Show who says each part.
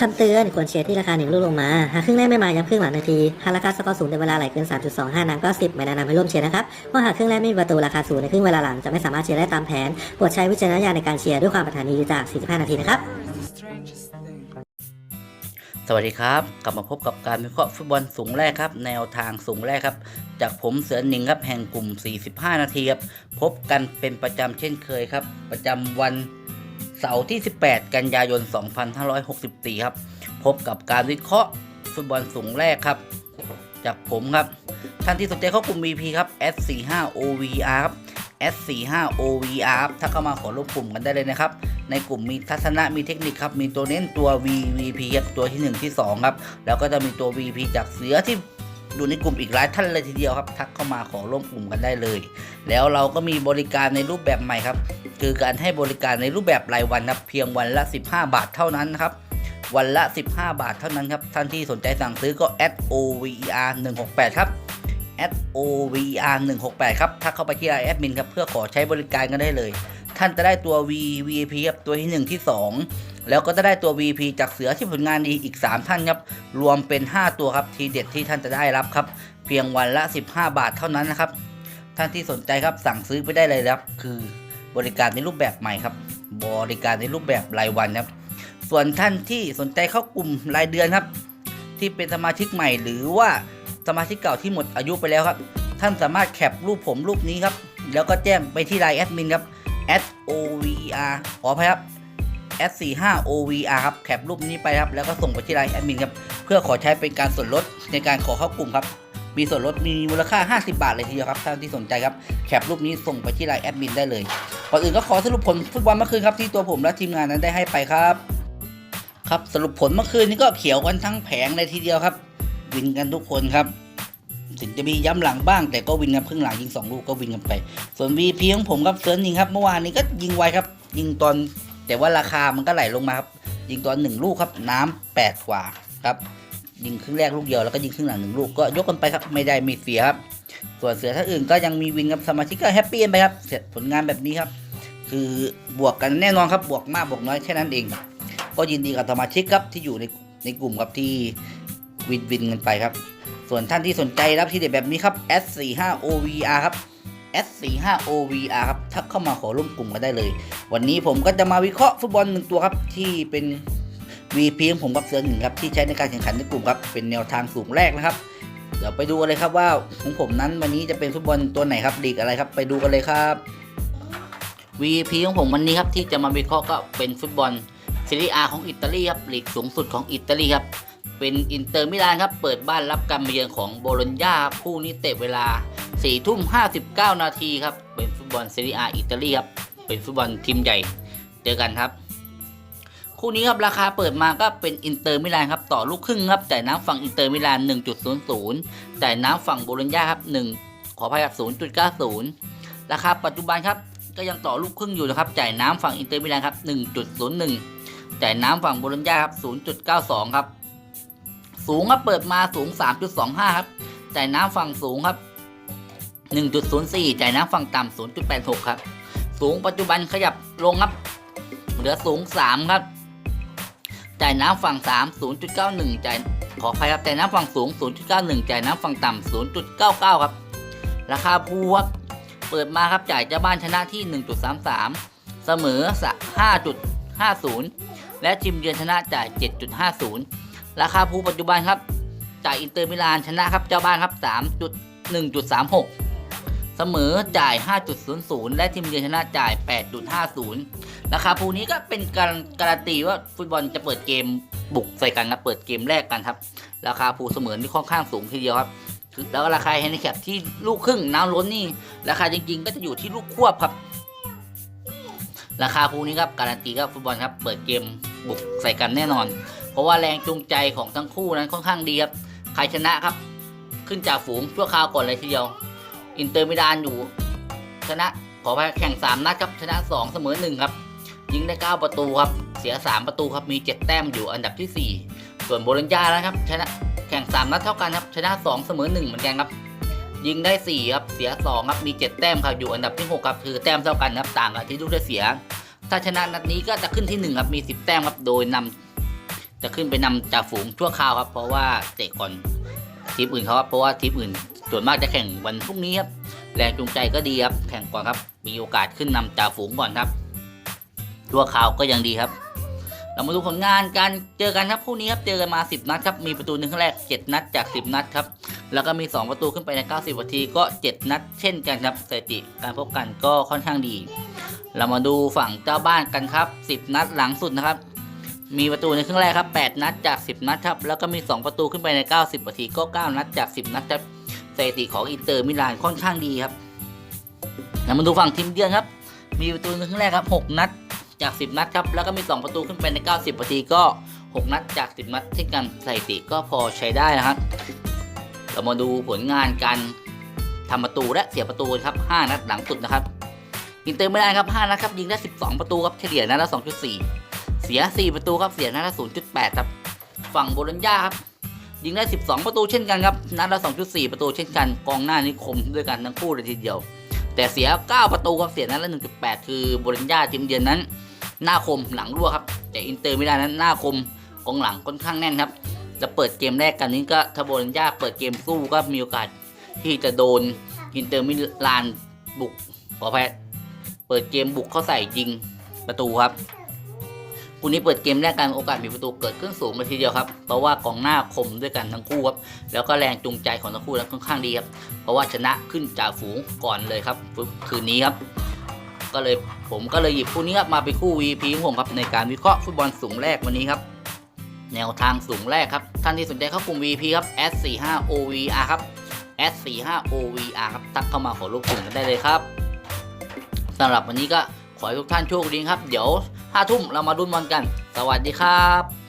Speaker 1: คำเตือนควรเชียร์ที่ราคาหนึ่งลูกลงมา หากครึ่งแรกไม่มาย้ำครึ่งหลังนาที หากราคาสกอร์สูงในเวลาไหลเกิน 3.25นังก็ 10 ไม่แนะนำให้ร่วมเชียร์นะครับเพราะหากครึ่งแรกไม่มีประตูราคาสูงในครึ่งเวลาหลังจะไม่สามารถเชียร์ได้ตามแผนโปรดใช้วิจารณญาณในการเชียร์ด้วยความปรารถนาดีจาก 45 นาทีนะครับ
Speaker 2: สวัสดีครับ กลับมาพบกับการวิเคราะห์ฟุตบอลสูงแรกครับ แนวทางสูงแรกครับ จากผมเสือหนิงครับแห่งกลุ่ม 45 นาทีครับพบกันเป็นประจำเช่นเคยครับ ประจำวัน เสาร์ที่ 18 กันยายน 2564 ครับ พบกับการวิเคราะห์ฟุตบอลสูงแรกครับ จากผมครับ ท่านที่สนใจเข้ากลุ่ม VP ครับ S45OVR ครับ S45OVR ครับถ้าเข้ามาขอร่วมกลุ่มกันได้เลยนะครับ ในกลุ่มมีทัศนะมีเทคนิคครับ มีตัวเน้นตัว VVP ครับตัวที่ 1 ที่ 2 ครับ แล้วก็จะมีตัว VP จากเสือที่ อยู่ในกลุ่มอีกหลายท่านเลยทีเดียวครับ ทักเข้ามาขอร่วมกลุ่มกันได้เลย แล้วเราก็มีบริการในรูปแบบใหม่ครับ คือการให้บริการในรูปแบบรายวันครับเพียงวันละ 15 บาทเท่านั้นครับวันละ 15 บาทเท่านั้นครับ ท่านที่สนใจสั่งซื้อก็ @over 168ครับ @over 168ครับถ้าเข้าไปที่ไลน์แอดมินครับ เพื่อขอใช้บริการกันได้เลย ท่านจะได้ตัว V VIP ครับตัวที่ 1 ที่ 2 แล้วก็จะได้ตัว VP จากเสือที่ผลงานดีอีก 3 ท่านครับ รวมเป็น 5 ตัวครับทีเด็ดที่ท่านจะได้รับครับ เพียงวันละ 15 บาทเท่านั้นนะครับ ท่านที่สนใจครับสั่งซื้อไปได้เลยครับ คือบริการในรูปแบบใหม่ครับ บริการในรูปแบบรายวันครับ ส่วนท่านที่สนใจเข้ากลุ่มรายเดือนครับ ที่เป็นสมาชิกใหม่ หรือว่าสมาชิกเก่าที่หมดอายุไปแล้วครับ ท่านสามารถแคปรูปผมรูปนี้ครับ แล้วก็แจ้งไปที่ไลน์แอดมินครับ S O V R ขออภัยครับ S 4 5 O V R ครับแคปรูปนี้ไปครับ แล้วก็ส่งไปที่ไลน์แอดมินครับ เพื่อขอใช้เป็นการส่วนลดในการขอเข้ากลุ่มครับ มีส่วนลดมีมูลค่า 50 บาทเลยทีเดียวครับท่านที่สนใจครับแคปรูปนี้ส่งไปที่ไลน์แอดมินได้เลยก่อนอื่นก็ขอสรุปผลฟุตบอลเมื่อคืนครับที่ตัวผมและทีมงานนั้นได้ให้ไปครับครับสรุปผลเมื่อคืนนี้ก็เขียวกันทั้งแผงเลยทีเดียวครับ วินกันทุกคนครับ ถึงจะมีย้ำหลังบ้าง แต่ก็วินกันครึ่งหลังยิงสองลูกก็วินกันไป ส่วน VP ของผมครับเซิร์นยิงครับเมื่อวานนี้ก็ยิงไวครับ ยิงตอนแต่ว่าราคามันก็ไหลลงมาครับยิงตอนหนึ่งลูกครับน้ำแปดกว่าครับยิงครึ่งแรกลูกเดียวแล้วก็ยิงครึ่งหลังหนึ่งลูกก็ยกกันไปครับไม่ได้มีเสียครับส่วนเสือท่าอื่นก็ยังมีวินกับสมาชิกก็แฮปปี้กันไปครับเสร็จผลงานแบบนี้ครับ คือบวกกันแน่นอนครับบวกมากบวกน้อยแค่นั้นเอง ก็ยินดีกับสมาชิกครับที่อยู่ในในกลุ่มครับที่วินวินกันไปครับ ส่วนท่านที่สนใจรับทีเด็ดแบบนี้ครับ S45OVR ครับ S45OVR ครับทักเข้ามาขอร่วมกลุ่มกันได้เลย วันนี้ผมก็จะมาวิเคราะห์ฟุตบอลหนึ่งตัวครับ ที่เป็น VP ของผมกับเสือหนึ่งครับ ที่ใช้ในการแข่งขันในกลุ่มครับ เป็นแนวทางสูงแรกนะครับ เดี๋ยวไปดูกันเลยครับว่าของผมนั้นวันนี้จะเป็นฟุตบอลตัวไหนครับลีกอะไรครับ ไปดูกันเลยครับ VP ของผมวันนี้ครับที่จะมาวิเคราะห์ก็เป็นฟุตบอลซีรีอาของอิตาลีครับลีกสูงสุดของอิตาลีครับ เป็นอินเตอร์มิลานครับ เปิดบ้านรับการมาเยือนของโบโลญญาครับคู่นี้เตะเวลา4ทุ่ม59 นาทีครับ เป็นฟุตบอลซีรีอาอิตาลีครับ เป็นฟุตบอลทีมใหญ่เจอกันครับ คู่นี้ครับราคาเปิดมาก็เป็นอินเตอร์มิลานครับต่อลูกครึ่งครับจ่ายน้ำฝั่งอินเตอร์มิลาน 1.00จ่ายน้ำฝั่งโบโลญญาครับ 1 ขออภัยครับ0.90 ราคาปัจจุบันครับก็ยังต่อลูกครึ่งอยู่นะครับ จ่ายน้ำฝั่งอินเตอร์มิลานครับ 1.01 จ่ายน้ำฝั่งโบโลญญาครับ 0.92 ครับ สูงครับเปิดมาสูง 3.25 ครับจ่ายน้ำฝั่งสูงครับ 1.04 จ่ายน้ำฝั่งต่ำ0.86 ครับ สูงปัจจุบันขยับลงครับ เหลือสูง 3 ครับ จ่ายน้ำฝั่ง 3 0.91 จ่ายขออภัยครับ จ่ายน้ำฝั่งสูง 0.91 จ่ายน้ำฝั่งต่ำ0.99 ครับ ราคาภูครับ เปิดมาครับจ่ายเจ้าบ้านชนะที่ 1.33 เสมอ 5.50 และทีมเยือนชนะจ่าย 7.50 ราคาภูปัจจุบันครับจ่ายอินเตอร์มิลานชนะครับเจ้าบ้านครับ 3.1.36 เสมอจ่าย 5.00 และทีมเยือนชนะจ่าย 8.50 ราคาภูนี้ก็เป็นการการันตีว่าฟุตบอลจะเปิดเกมบุกใส่กันครับเปิดเกมแรกกันครับ ราคาภูเสมอนี่ค่อนข้างสูงทีเดียวครับแล้วราคาแฮนดิแคปที่ลูกครึ่งน้ำล้นนี่ ราคาจริงๆ ก็จะอยู่ที่ลูกควบครับ ราคาภูนี้ครับการันตีครับฟุตบอลครับ เปิดเกมบุกใส่กันแน่นอน เพราะว่าแรงจูงใจของทั้งคู่นั้นค่อนข้างดีครับใครชนะครับ ขึ้นจากฝูงชั่วคราวก่อนเลยทีเดียว อินเตอร์มิลานอยู่ ชนะขอไปแข่ง 3 นัดครับชนะ 2 เสมอ1ครับยิงได้ 9 ประตูครับเสีย 3 ประตูครับมี 7 แต้มอยู่อันดับที่ 4 ส่วนโบโลญญานะครับชนะแข่ง 3 นัดเท่ากันครับชนะ 2 เสมอ1เหมือนกันครับยิงได้ 4 ครับเสีย 2 ครับมี 7 แต้มครับอยู่อันดับที่ 6 ครับคือแต้มเท่ากันครับต่างกับที่ลูกได้เสีย ถ้าชนะนัดนี้ก็จะขึ้นที่ 1 ครับมี 10 แต้มครับโดยนำ จะขึ้นไปนำจ่าฝูงชั่วคราวครับ เพราะว่าเตะก่อนทีมอื่นเขาครับเพราะว่าทีมอื่น ส่วนมากจะแข่งวันพรุ่งนี้ครับแรงจูงใจก็ดีครับ แข่งก่อนครับ มีโอกาสขึ้นนำจ่าฝูงก่อนครับชั่วคราวก็ยังดีครับ เรามาดูผลงานการเจอกันครับคู่นี้ครับเจอกันมา 10 นัดครับมีประตูหนึ่งครั้งแรก 7 นัดจาก 10 นัดครับแล้วก็มี 2 ประตูขึ้นไปใน 90นาทีก็ 7 นัด เช่นกันครับสถิติการพบกันก็ค่อนข้างดี เรามาดูฝั่งเจ้าบ้านกันครับ 10 นัดหลังสุดนะครับ มีประตูในครึ่งแรกครับ 8 นัดจาก 10 นัดครับ แล้วก็มี 2 ประตูขึ้นไปใน 90นาทีก็ 9 นัดจาก 10 นัดครับสถิติของอินเตอร์มิลานค่อนข้างดีครับเรามาดูฝั่งทีมเยือนครับ มีประตูในครึ่งแรกครับ 6 นัดจาก 10 นัดครับ แล้วก็มี 2 ประตูขึ้นไปใน 90นาทีก็ 6 นัดจาก 10 นัดเช่นกันสถิติก็พอใช้ได้นะครับ เรามาดูผลงานการทำประตูและเสียประตูครับ 5 นัดหลังสุดนะครับ อินเตอร์ม่ได้ครับ 5 นัดครับ ยิงได้ 12 ประตูครับ เฉลี่ยนัดละ 2.4 เสีย 4 ประตูครับ เสียนัดละ0.8 ครับ ฝั่งโบลัญญาครับยิงได้ 12 ประตูเช่นกันครับนัดละ 2.4 ประตูเช่นกัน กองหน้านี่คมด้วยกันทั้งคู่เลยทีเดียว แต่เสีย 9 ประตูครับเสียนัดละ 1.8 คือโบลัญญาทีมเยือนนั้น หน้าคมหลังรั่วครับ แต่อินเตอร์ไม่ได้นั้นหน้าคมกองหลังค่อนข้างแน่นครับ จะเปิดเกมแรกกันนี้ก็ถ้าโบลัญญาเปิดเกมสู้ก็มีโอกาสที่จะโดนอินเตอร์มิลานบุกขออภัยเปิดเกมบุกเข้าใส่ยิงประตูครับ คู่นี้เปิดเกมแรกกันโอกาสมีประตูเกิดขึ้นสูงไปทีเดียวครับ เพราะว่ากองหน้าคมด้วยกันทั้งคู่ครับ แล้วก็แรงจูงใจของทั้งคู่แล้วค่อนข้างดีครับ เพราะว่าชนะขึ้นจ่าฝูงก่อนเลยครับคืนนี้ครับ ก็เลยผมก็เลยหยิบคู่นี้ครับมาเป็นคู่ VP ของผมครับในการวิเคราะห์ฟุตบอลสูงแรกวันนี้ครับ แนวทางสูงแรกครับ ท่านที่สนใจเข้ากลุ่ม VP ครับ S45OVR ครับ S45OVR ครับ ทักเข้ามาขอรูปกลุ่มกันได้เลยครับสำหรับวันนี้ก็ขอให้ทุกท่านโชคดีครับ เดี๋ยว 5ทุ่มเรามาดุนบอลกัน สวัสดีครับ